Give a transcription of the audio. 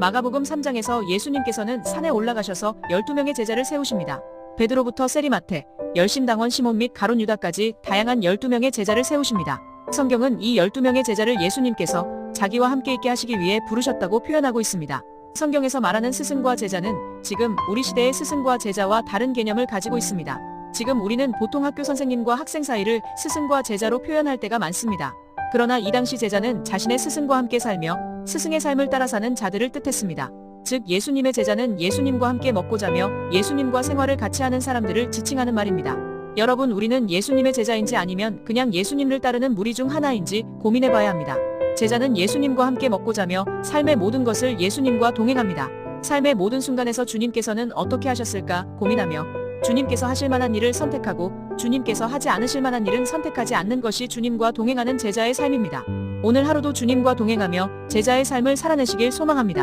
마가복음 3장에서 예수님께서는 산에 올라가셔서 12명의 제자를 세우십니다. 베드로부터 세리마테, 열심당원 시몬 및 가론 유다까지 다양한 12명의 제자를 세우십니다. 성경은 이 12명의 제자를 예수님께서 자기와 함께 있게 하시기 위해 부르셨다고 표현하고 있습니다. 성경에서 말하는 스승과 제자는 지금 우리 시대의 스승과 제자와 다른 개념을 가지고 있습니다. 지금 우리는 보통 학교 선생님과 학생 사이를 스승과 제자로 표현할 때가 많습니다. 그러나 이 당시 제자는 자신의 스승과 함께 살며 스승의 삶을 따라 사는 자들을 뜻했습니다. 즉 예수님의 제자는 예수님과 함께 먹고 자며 예수님과 생활을 같이 하는 사람들을 지칭하는 말입니다. 여러분 우리는 예수님의 제자인지 아니면 그냥 예수님을 따르는 무리 중 하나인지 고민해 봐야 합니다. 제자는 예수님과 함께 먹고 자며 삶의 모든 것을 예수님과 동행합니다. 삶의 모든 순간에서 주님께서는 어떻게 하셨을까 고민하며 주님께서 하실 만한 일을 선택하고 주님께서 하지 않으실 만한 일은 선택하지 않는 것이 주님과 동행하는 제자의 삶입니다. 오늘 하루도 주님과 동행하며 제자의 삶을 살아내시길 소망합니다.